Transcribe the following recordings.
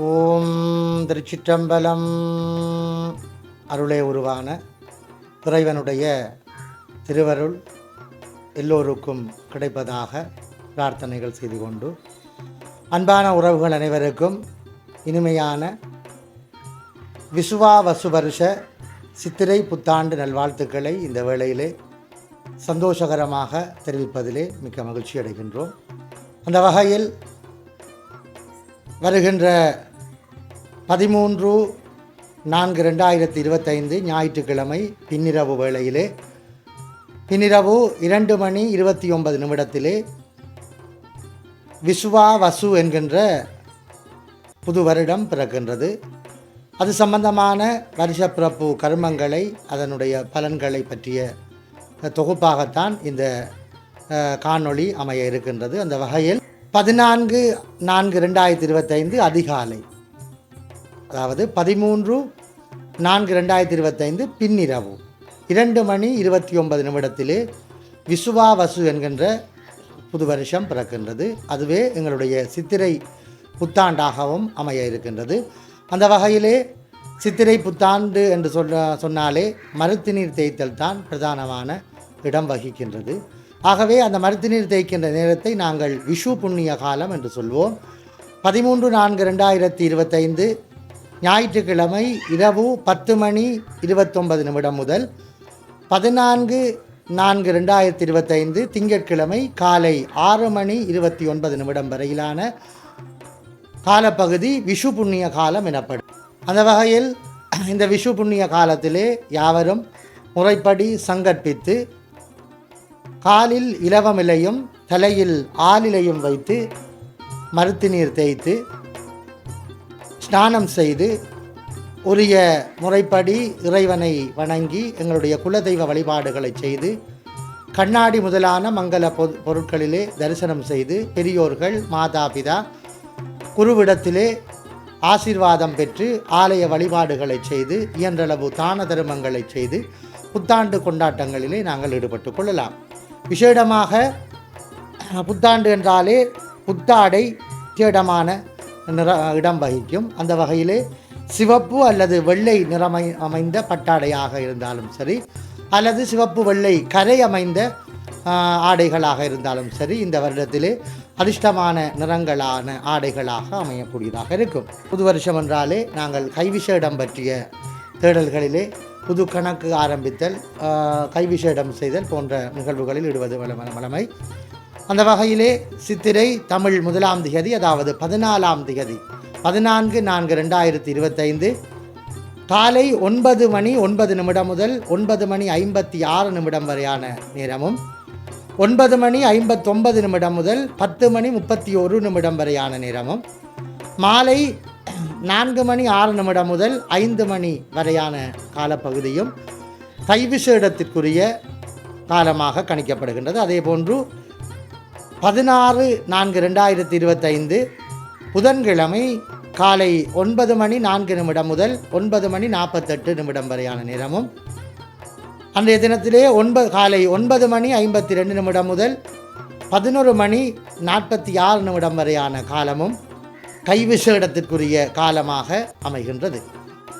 ஓம் திருச்சிற்றம்பலம். அருளே உருவான துறைவனுடைய திருவருள் எல்லோருக்கும் கிடைப்பதாக பிரார்த்தனைகள் செய்து கொண்டு அன்பான உறவுகள் அனைவருக்கும் இனிமையான விசுவாவசு வருஷ சித்திரை புத்தாண்டு நல்வாழ்த்துக்களை இந்த வேளையிலே சந்தோஷகரமாக தெரிவிப்பதிலே மிக்க மகிழ்ச்சி அடைகின்றோம். அந்த வகையில் வருகின்ற பதிமூன்று நான்கு ரெண்டாயிரத்தி இருபத்தைந்து ஞாயிற்றுக்கிழமை பின்னிரவு வேளையிலே பின்னிரவு இரண்டு மணி இருபத்தி ஒன்பது நிமிடத்திலே விஸ்வா வசு என்கின்ற புது வருடம் பிறக்கின்றது. அது சம்பந்தமான வருஷப்பிறப்பு கர்மங்களை அதனுடைய பலன்களை பற்றிய தொகுப்பாகத்தான் இந்த காணொளி அமைய இருக்கின்றது. அந்த வகையில் பதினான்கு நான்கு ரெண்டாயிரத்தி இருபத்தைந்து அதிகாலை அதாவது பதிமூன்று நான்கு ரெண்டாயிரத்தி இருபத்தைந்து பின்னிரவு. இரண்டு மணி இருபத்தி ஒன்பது நிமிடத்திலே விசுவாவசு என்கின்ற புது வருஷம் பிறக்கின்றது. அதுவே எங்களுடைய சித்திரை புத்தாண்டாகவும் அமைய இருக்கின்றது. அந்த வகையிலே சித்திரை புத்தாண்டு என்று சொல்ல சொன்னாலே மருத்துநீர் தேய்த்தல் தான் பிரதானமான இடம் வகிக்கின்றது. ஆகவே அந்த மருத்து நீர் தேய்க்கின்ற நேரத்தை நாங்கள் விஷு புண்ணிய காலம் என்று சொல்வோம். பதிமூன்று நான்கு ரெண்டாயிரத்தி இருபத்தைந்து ஞாயிற்றுக்கிழமை இரவு பத்து மணி இருபத்தொன்பது நிமிடம் முதல் பதினான்கு நான்கு ரெண்டாயிரத்தி இருபத்தைந்து திங்கட்கிழமை காலை ஆறு மணி இருபத்தி ஒன்பது நிமிடம் வரையிலான காலப்பகுதி விஷு புண்ணிய காலம் எனப்படும். அந்த வகையில் இந்த விஷு புண்ணிய காலத்திலே யாவரும் முறைப்படி சங்கற்பித்து காலில் இலவமிலையும் தலையில் ஆளிலையும் வைத்து மருத்து நீர் தேய்த்து ஸ்நானம் செய்து உரிய முறைப்படி இறைவனை வணங்கி எங்களுடைய குலதெய்வ வழிபாடுகளை செய்து கண்ணாடி முதலான மங்கள பொ- பொருட்களிலே தரிசனம் செய்து பெரியோர்கள் மாதாபிதா குருவிடத்திலே ஆசீர்வாதம் பெற்று ஆலய வழிபாடுகளை செய்து இயன்றளவு தான தருமங்களை செய்து புத்தாண்டு கொண்டாட்டங்களிலே நாங்கள் ஈடுபட்டு கொள்ளலாம். விசேடமாக புத்தாண்டு என்றாலே புத்தாடை விசேடமான நிற இடம் வகிக்கும். அந்த வகையிலே சிவப்பு அல்லது வெள்ளை நிறமை அமைந்த பட்டாடையாக இருந்தாலும் சரி அல்லது சிவப்பு வெள்ளை கரை அமைந்த ஆடைகளாக இருந்தாலும் சரி இந்த வருடத்திலே அதிர்ஷ்டமான நிறங்களான ஆடைகளாக அமையக்கூடியதாக இருக்கும். புது வருஷம் என்றாலே நாங்கள் கைவிசேடம் பற்றிய தேடல்களிலே புது கணக்கு ஆரம்பித்தல் ஆ, கைவிசேடம் செய்தல் போன்ற நிகழ்வுகளில் இடுவது வளம வளமை. அந்த வகையிலே சித்திரை தமிழ் முதலாம் திகதி அதாவது பதினாலாம் திகதி பதினான்கு நான்கு ரெண்டாயிரத்தி இருபத்தைந்து காலை ஒன்பது மணி ஒன்பது நிமிடம் முதல் ஒன்பது மணி ஐம்பத்தி ஆறு நிமிடம் வரையான நேரமும் ஒன்பது மணி ஐம்பத்தொன்பது நிமிடம் முதல் பத்து மணி முப்பத்தி ஒரு நிமிடம் வரையான நேரமும் மாலை நான்கு மணி ஆறு நிமிடம் முதல் ஐந்து மணி வரையான காலப்பகுதியும் தைவிசேடத்திற்குரிய காலமாக கணிக்கப்படுகின்றது. அதேபோன்று பதினாறு நான்கு ரெண்டாயிரத்தி இருபத்தைந்து புதன்கிழமை காலை ஒன்பது மணி நான்கு நிமிடம் முதல் ஒன்பது மணி நாற்பத்தெட்டு நிமிடம் வரையான நேரமும். அன்றைய தினத்திலே ஒன்பது காலை ஒன்பது மணி ஐம்பத்தி ரெண்டு நிமிடம் முதல் பதினொரு மணி நாற்பத்தி ஆறு நிமிடம் வரையான காலமும் கைவிசேடத்திற்குரிய காலமாக அமைகின்றது.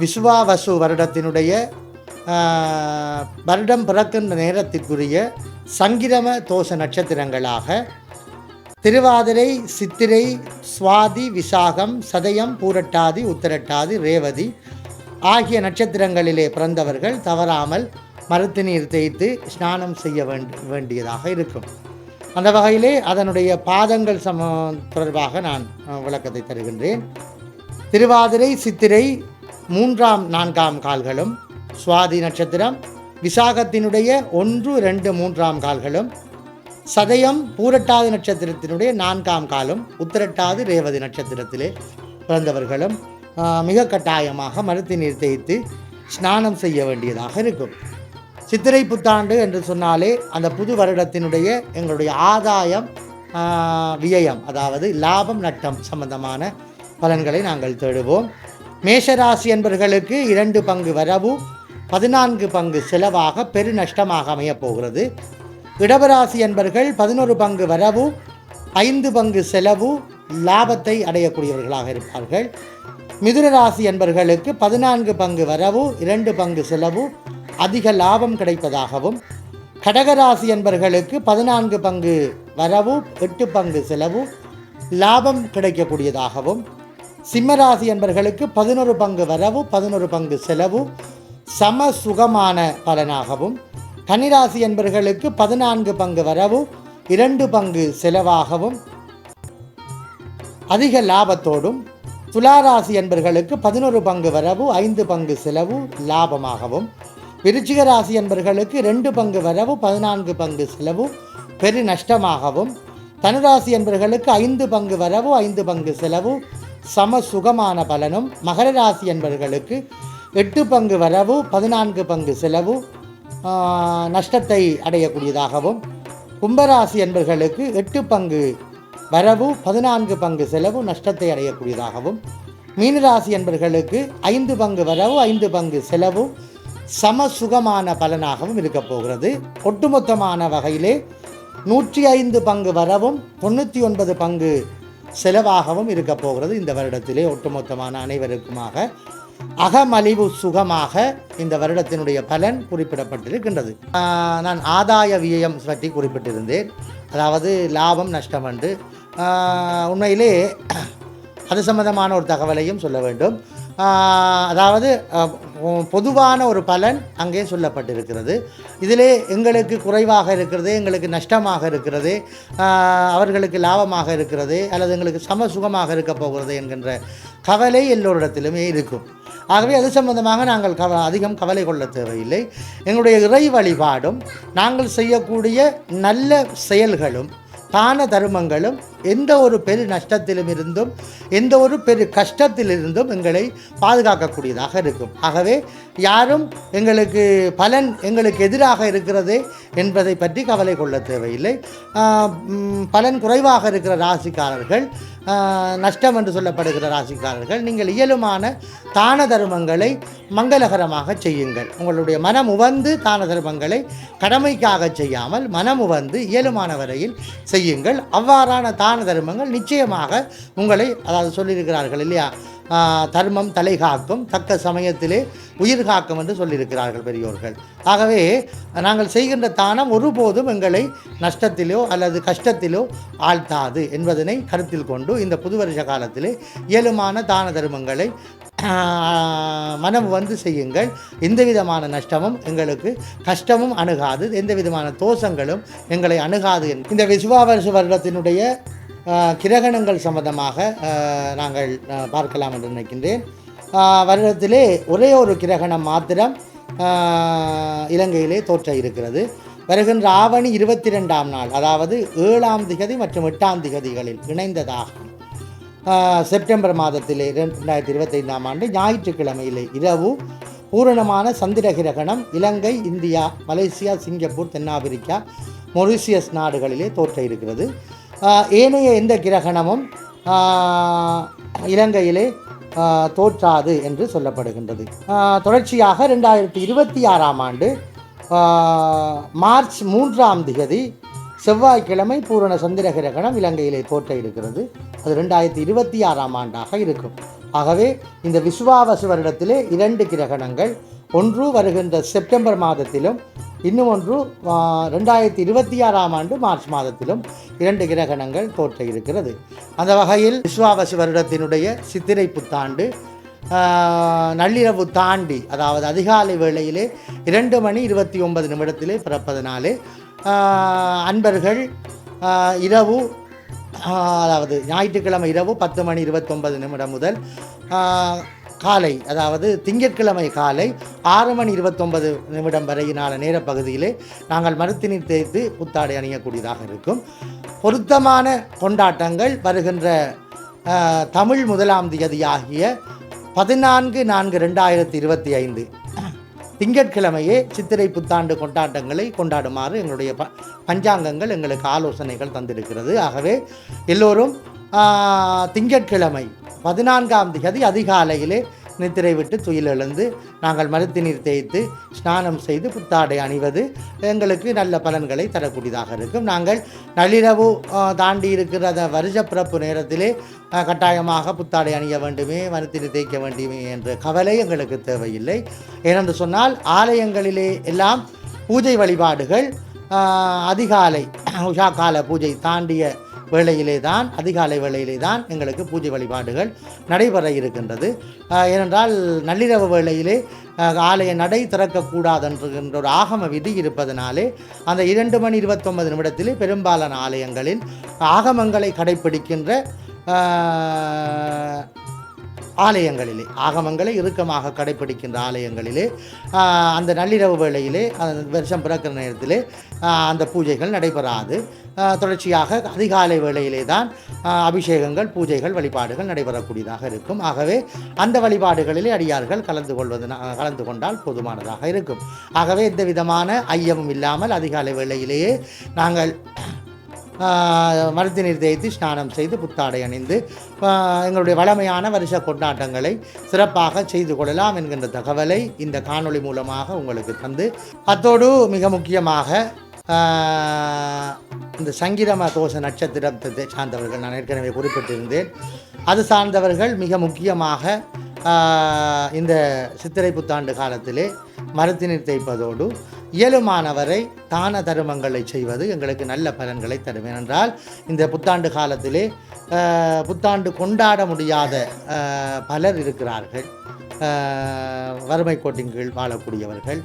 விஸ்வாவசு வருடத்தினுடைய வருடம் பிறக்கின்ற நேரத்திற்குரிய சங்கிரம தோஷ நட்சத்திரங்களாக திருவாதிரை சித்திரை சுவாதி விசாகம் சதயம் பூரட்டாதி உத்திரட்டாதி ரேவதி ஆகிய நட்சத்திரங்களிலே பிறந்தவர்கள் தவறாமல் மருத்து நீர் தேய்த்து ஸ்நானம் செய்ய வேண்டி வேண்டியதாக இருக்கும். அந்த வகையிலே அதனுடைய பாதங்கள் சம தொடர்பாக நான் விளக்கத்தை தருகின்றேன். திருவாதிரை சித்திரை மூன்றாம் நான்காம் கால்களும் சுவாதி நட்சத்திரம் விசாகத்தினுடைய ஒன்று ரெண்டு மூன்றாம் கால்களும் சதயம் பூரட்டாதி நட்சத்திரத்தினுடைய நான்காம் காலம் உத்திரட்டாது ரேவதி நட்சத்திரத்திலே பிறந்தவர்களும் மிக கட்டாயமாக மருத்து நீர் தேய்த்து ஸ்நானம் செய்ய வேண்டியதாக இருக்கும். சித்திரை புத்தாண்டு என்று சொன்னாலே அந்த புது வருடத்தினுடைய எங்களுடைய ஆதாயம் வியயம் அதாவது லாபம் நட்டம் சம்பந்தமான பலன்களை நாங்கள் தேடுவோம். மேஷராசி என்பவர்களுக்கு இரண்டு பங்கு வரவு பதினான்கு பங்கு செலவாக பெரு நஷ்டமாக அமையப் போகிறது. இடவராசி என்பர்கள் பதினொரு பங்கு வரவு ஐந்து பங்கு செலவு லாபத்தை அடையக்கூடியவர்களாக இருப்பார்கள். மிதுன ராசி என்பர்களுக்கு பதினான்கு பங்கு வரவு இரண்டு பங்கு செலவு அதிக லாபம் கிடைப்பதாகவும் கடகராசி என்பர்களுக்கு பதினான்கு பங்கு வரவு எட்டு பங்கு செலவு லாபம் கிடைக்கக்கூடியதாகவும் சிம்மராசி என்பர்களுக்கு பதினொரு பங்கு வரவு பதினொரு பங்கு செலவு சம சுகமான பலனாகவும் கன்னிராசி என்பர்களுக்கு பதினான்கு பங்கு வரவும் இரண்டு பங்கு செலவாகவும் அதிக லாபத்தோடும் துளாராசி என்பர்களுக்கு பதினொரு பங்கு வரவு ஐந்து பங்கு செலவு லாபமாகவும். விருச்சிக ராசி என்பர்களுக்கு ரெண்டு பங்கு வரவு பதினான்கு பங்கு செலவு பெரு நஷ்டமாகவும். தனுராசி என்பர்களுக்கு ஐந்து பங்கு வரவு ஐந்து பங்கு செலவு சம சுகமான பலனும். மகர ராசி என்பர்களுக்கு எட்டு பங்கு வரவு பதினான்கு பங்கு செலவு நஷ்டத்தை அடையக்கூடியதாகவும் கும்பராசி என்பர்களுக்கு எட்டு பங்கு வரவு பதினான்கு பங்கு செலவு நஷ்டத்தை அடையக்கூடியதாகவும் மீனராசி என்பர்களுக்கு ஐந்து பங்கு வரவு ஐந்து பங்கு செலவும் சம சுகமான பலனாகவும் இருக்கப் போகிறது. ஒட்டுமொத்தமான வகையிலே நூற்றி ஐந்து பங்கு வரவும் தொண்ணூற்றி ஒன்பது பங்கு செலவாகவும் இருக்கப் போகிறது இந்த வருடத்திலே. ஒட்டுமொத்தமான அனைவருக்குமாக அகமலிவு சுகமாக இந்த வருடத்தினுடைய பலன் குறிப்பிடப்பட்டிருக்கின்றது. நான் ஆதாய வியம் பற்றி குறிப்பிட்டிருந்தேன். அதாவது லாபம் நஷ்டம் என்று. உண்மையிலே அது சம்பந்தமான ஒரு தகவலையும் சொல்ல வேண்டும். அதாவது பொதுவான ஒரு பலன் அங்கே சொல்லப்பட்டிருக்கிறது. இதிலே எங்களுக்கு குறைவாக இருக்கிறது எங்களுக்கு நஷ்டமாக இருக்கிறது அவர்களுக்கு லாபமாக இருக்கிறது அல்லது எங்களுக்கு சம சுகமாக இருக்க போகிறது என்கின்ற கவலை எல்லோரிடத்திலுமே இருக்கும். ஆகவே அது சம்பந்தமாக நாங்கள் கவ அதிகம் கவலை கொள்ள தேவையில்லை. எங்களுடைய இறை வழிபாடும் நாங்கள் செய்யக்கூடிய நல்ல செயல்களும் தான தர்மங்களும் எந்த ஒரு பெரு நஷ்டத்திலும் இருந்தும் எந்த ஒரு பெரு கஷ்டத்திலிருந்தும் எங்களை பாதுகாக்கக்கூடியதாக இருக்கும். ஆகவே யாரும் எங்களுக்கு பலன் எங்களுக்கு எதிராக இருக்கிறது என்பதை பற்றி கவலை கொள்ள தேவையில்லை. பலன் குறைவாக இருக்கிற ராசிக்காரர்கள் நஷ்டம் என்று சொல்லப்படுகிற ராசிக்காரர்கள் நீங்கள் இயலுமான தான தர்மங்களை மங்களகரமாக செய்யுங்கள். உங்களுடைய மனம் உவந்து தான தர்மங்களை கடமைக்காக செய்யாமல் மனம் உவந்து இயலுமான வரையில் செய்யுங்கள். அவ்வாறான தான தர்மங்கள் நிச்சயமாக உங்களை அதாவது சொல்லியிருக்கிறார்கள் இல்லையா தர்மம் தலை காக்கும் தக்க சமயத்திலே உயிர் காக்கும் என்று சொல்லியிருக்கிறார்கள் பெரியோர்கள். ஆகவே நாங்கள் செய்கின்ற தானம் ஒருபோதும் எங்களை நஷ்டத்திலோ அல்லது கஷ்டத்திலோ ஆழ்த்தாது என்பதனை கருத்தில் கொண்டு இந்த புது வருஷ காலத்திலே இயலுமான தான தர்மங்களை மனம் வந்து செய்யுங்கள். எந்த விதமான நஷ்டமும் எங்களுக்கு கஷ்டமும் அணுகாது. எந்த விதமான தோஷங்களும் எங்களை அணுகாது இந்த விசுவாவர்ஷ வருடத்தினுடைய கிரகணங்கள் சம்பந்தமாக நாங்கள் பார்க்கலாம் என்று நினைக்கின்றேன். வருடத்திலே ஒரே ஒரு கிரகணம் மாத்திரம் இலங்கையிலே தோற்ற இருக்கிறது. வருகின்ற ஆவணி இருபத்தி ரெண்டாம் நாள் அதாவது ஏழாம் திகதி மற்றும் எட்டாம் திகதிகளில் இணைந்ததாகும். செப்டம்பர் மாதத்திலே ரெண்டாயிரத்தி இருபத்தைந்தாம் ஆண்டு ஞாயிற்றுக்கிழமையிலே இரவு பூரணமான சந்திர கிரகணம் இலங்கை இந்தியா மலேசியா சிங்கப்பூர் தென்னாப்பிரிக்கா மொரிசியஸ் நாடுகளிலே தோற்ற இருக்கிறது. ஏனைய எந்த கிரகணமும் இலங்கையிலே தோற்றாது என்று சொல்லப்படுகின்றது. தொடர்ச்சியாக ரெண்டாயிரத்தி இருபத்தி ஆறாம் ஆண்டு மார்ச் மூன்றாம் திகதி செவ்வாய்க்கிழமை பூரண சந்திர கிரகணம் இலங்கையிலே தோற்ற இருக்கிறது. அது ரெண்டாயிரத்தி இருபத்தி ஆறாம் ஆண்டாக இருக்கும். ஆகவே இந்த விசுவாவசு வருடத்திலே இரண்டு கிரகணங்கள் ஒன்று வருகின்ற செப்டம்பர் மாதத்திலும் இன்னும் ஒன்று ரெண்டாயிரத்தி இருபத்தி ஆறாம் ஆண்டு மார்ச் மாதத்திலும் இரண்டு கிரகணங்கள் தோற்ற இருக்கிறது அந்த வகையில் விஸ்வாவசி வருடத்தினுடைய சித்திரை புத்தாண்டு நள்ளிரவு தாண்டி அதாவது அதிகாலை வேளையிலே இரண்டு மணி இருபத்தி ஒன்பது நிமிடத்திலே பிறப்பதனாலே அன்பர்கள் இரவு அதாவது ஞாயிற்றுக்கிழமை இரவு பத்து மணி இருபத்தொன்பது நிமிடம் முதல் காலை அதாவது திங்கட்கிழமை காலை ஆறு மணி இருபத்தொன்பது நிமிடம் வரையினான நேரப்பகுதியிலே நாங்கள் மருத்தினீர் தேய்த்து புத்தாடை அணியக்கூடியதாக இருக்கும். பொருத்தமான கொண்டாட்டங்கள் வருகின்ற தமிழ் முதலாம் தேதி ஆகிய பதினான்கு நான்கு ரெண்டாயிரத்தி இருபத்தி ஐந்து. திங்கட்கிழமையே சித்திரை புத்தாண்டு கொண்டாட்டங்களை கொண்டாடுமாறு எங்களுடைய ப பஞ்சாங்கங்கள் எங்களுக்கு ஆலோசனைகள் தந்திருக்கிறது. ஆகவே எல்லோரும் திங்கட்கிழமை பதினான்காம் திகதி அதிகாலையிலே நித்திரை விட்டு துயில் எழுந்து நாங்கள் மருத்து நீர் தேய்த்து ஸ்நானம் செய்து புத்தாடை அணிவது எங்களுக்கு நல்ல பலன்களை தரக்கூடியதாக இருக்கும். நாங்கள் நள்ளிரவு தாண்டி இருக்கிற அந்த வருஷ பிறப்பு நேரத்திலே கட்டாயமாக புத்தாடை அணிய வேண்டுமே மருத்து நீர் தேய்க்க வேண்டுமே என்ற கவலை எங்களுக்கு தேவையில்லை. ஏனென்று சொன்னால் ஆலயங்களிலே எல்லாம் பூஜை வழிபாடுகள் அதிகாலை உஷா கால பூஜை தாண்டிய வேளையிலே தான் அதிகாலை வேளையிலே தான் எங்களுக்கு பூஜை வழிபாடுகள் நடைபெற இருக்கின்றது. ஏனென்றால் நள்ளிரவு வேளையிலே ஆலய நடை திறக்கக்கூடாது ஒரு ஆகம விதி இருப்பதனாலே அந்த இரண்டு மணி இருபத்தொன்பது நிமிடத்திலே பெரும்பாலான ஆலயங்களில் ஆகமங்களை கடைப்பிடிக்கின்ற ஆலயங்களிலே ஆகமங்களை இறுக்கமாக கடைப்பிடிக்கின்ற ஆலயங்களிலே அந்த நள்ளிரவு வேளையிலே அந்த வருஷம் பிறக்கிற நேரத்திலே அந்த பூஜைகள் நடைபெறாது. தொடர்ச்சியாக அதிகாலை வேளையிலே தான் அபிஷேகங்கள் பூஜைகள் வழிபாடுகள் நடைபெறக்கூடியதாக இருக்கும். ஆகவே அந்த வழிபாடுகளிலே அடியார்கள் கலந்து கொள்வது கலந்து கொண்டால் போதுமானதாக இருக்கும். ஆகவே எந்த விதமான ஐயமும் இல்லாமல் அதிகாலை வேளையிலேயே நாங்கள் மருத்து நீர் தேய்த்து ஸ்நானம் செய்து புத்தாடை அணிந்து எங்களுடைய வளமையான வருஷ கொண்டாட்டங்களை சிறப்பாக செய்து கொள்ளலாம் என்கின்ற தகவலை இந்த காணொளி மூலமாக உங்களுக்கு தந்து அத்தோடு மிக முக்கியமாக இந்த சங்கிரம தோஷ நட்சத்திரத்தை சார்ந்தவர்கள் நான் ஏற்கனவே குறிப்பிட்டிருந்தேன். அது சார்ந்தவர்கள் மிக முக்கியமாக இந்த சித்திரை புத்தாண்டு காலத்திலே மரத்தினர் தேய்ப்பதோடு இயலுமானவரை தான தருமங்களை செய்வது எங்களுக்கு நல்ல பலன்களை தரும். ஏனென்றால் இந்த புத்தாண்டு காலத்திலே புத்தாண்டு கொண்டாட முடியாத பலர் இருக்கிறார்கள். வறுமை கோட்டின் கீழ் வாழக்கூடியவர்கள்.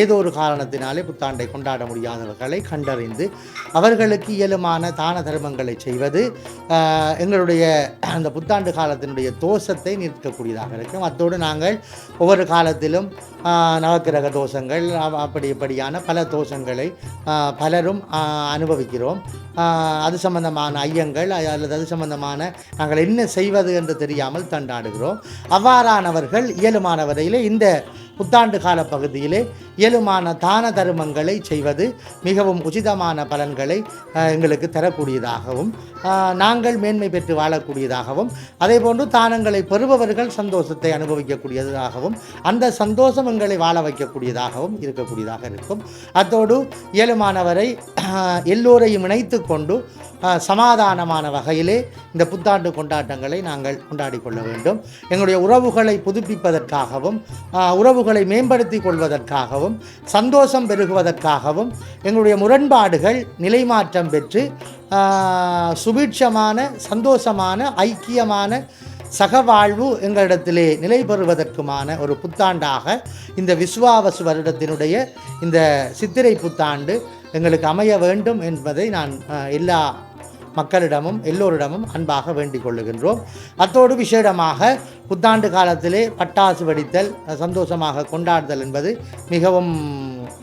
ஏதோ ஒரு காரணத்தினாலே புத்தாண்டை கொண்டாட முடியாதவர்களை கண்டறிந்து அவர்களுக்கு இயலுமான தான தர்மங்களை செய்வது எங்களுடைய அந்த புத்தாண்டு காலத்தினுடைய தோஷத்தை நிற்கக்கூடியதாக இருக்கும். அத்தோடு நாங்கள் ஒவ்வொரு காலத்திலும் நவக்கிரக தோஷங்கள் அப்படி இப்படியான பல தோஷங்களை பலரும் அனுபவிக்கிறோம். அது சம்பந்தமான ஐயங்கள் அல்லது அது சம்பந்தமான நாங்கள் என்ன செய்வது என்று தெரியாமல் தண்டாடுகிறோம். அவ்வாறானவர்கள் இயலுமான வரையிலே இந்த புத்தாண்டு கால பகுதியிலே இயலுமான தான தருமங்களை செய்வது மிகவும் உச்சிதமான பலன்களை எங்களுக்கு தரக்கூடியதாகவும் நாங்கள் மேன்மை பெற்று வாழக்கூடியதாகவும் அதே போன்று தானங்களை பெறுபவர்கள் சந்தோஷத்தை அனுபவிக்கக்கூடியதாகவும் அந்த சந்தோஷம் எங்களை வாழ வைக்கக்கூடியதாகவும் இருக்கக்கூடியதாக இருக்கும். அத்தோடு இயலுமானவரை எல்லோரையும் இணைத்து கொண்டு சமாதானமான வகையிலே இந்த புத்தாண்டு கொண்டாட்டங்களை நாங்கள் கொண்டாடி கொள்ள வேண்டும். எங்களுடைய உறவுகளை புதுப்பிப்பதற்காகவும் உறவுகளை மேம்படுத்தி கொள்வதற்காகவும் சந்தோஷம் பெருகுவதற்காகவும் எங்களுடைய முரண்பாடுகள் நிலைமாற்றம் பெற்று சுபீட்சமான சந்தோஷமான ஐக்கியமான சகவாழ்வு எங்களிடத்திலே நிலை பெறுவதற்குமான ஒரு புத்தாண்டாக இந்த விஸ்வாவசு வருடத்தினுடைய இந்த சித்திரை புத்தாண்டு எங்களுக்கு அமைய வேண்டும் என்பதை நான் எல்லா மக்களிடமும் எல்லோரிடமும் அன்பாக வேண்டிக் கொள்ளுகின்றோம். அத்தோடு விசேடமாக புத்தாண்டு காலத்திலே பட்டாசு வெடித்தல் சந்தோஷமாக கொண்டாடுதல் என்பது மிகவும்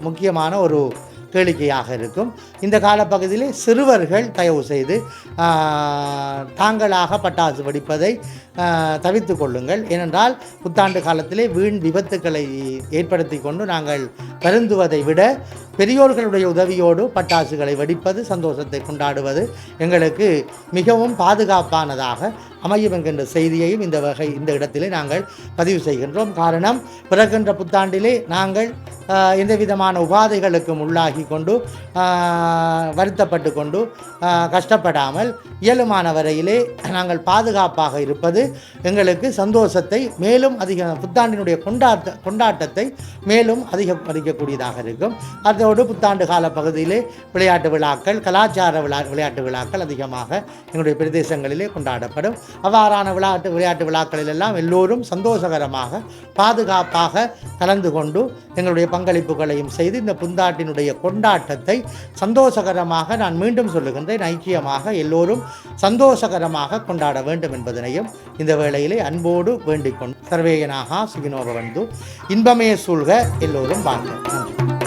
முக்கியமான ஒரு கேளிக்கையாக இருக்கும். இந்த காலப்பகுதியிலே சிறுவர்கள் தயவு செய்து தாங்களாக பட்டாசு வெடிப்பதை தவித்து கொள்ளுங்கள். ஏனென்றால் புத்தாண்டு காலத்திலே வீண் விபத்துக்களை ஏற்படுத்தி கொண்டு நாங்கள் வருந்துவதை விட பெரியோர்களுடைய உதவியோடு பட்டாசுகளை வெடிப்பது சந்தோஷத்தை கொண்டாடுவது எங்களுக்கு மிகவும் பாதுகாப்பானதாக அமையும் என்கின்ற செய்தியையும் இந்த வகை இந்த இடத்திலே நாங்கள் பதிவு செய்கின்றோம். காரணம் பிறகின்ற புத்தாண்டிலே நாங்கள் எந்த விதமான உபாதைகளுக்கும் உள்ளாகி கொண்டு வருத்தப்பட்டு கொண்டு கஷ்டப்படாமல் இயலுமான வரையிலே நாங்கள் பாதுகாப்பாக இருப்பது எங்களுக்கு சந்தோஷத்தை மேலும் அதிக புத்தாண்டினுடைய கொண்டாட்ட கொண்டாட்டத்தை மேலும் அதிகரிக்கக்கூடியதாக இருக்கும். அதோடு புத்தாண்டு கால பகுதியிலே விளையாட்டு விழாக்கள் கலாச்சார விழா விளையாட்டு விழாக்கள் அதிகமாக எங்களுடைய பிரதேசங்களிலே கொண்டாடப்படும். அவ்வாறான விளையாட்டு விளையாட்டு விழாக்களில் எல்லாம் எல்லோரும் சந்தோஷகரமாக பாதுகாப்பாக கலந்து கொண்டு எங்களுடைய பங்களிப்புகளையும் செய்து இந்த புந்தாட்டினுடைய கொண்டாட்டத்தை சந்தோஷகரமாக நான் மீண்டும் சொல்லுகின்றேன். ஐக்கியமாக எல்லோரும் சந்தோஷகரமாக கொண்டாட வேண்டும் என்பதனையும் இந்த வேளையிலே அன்போடு வேண்டிக் கொண்டு சர்வேயனாக சுகினோபவந்து இன்பமே சூழ்க எல்லோரும் வாழ்க. நன்றி.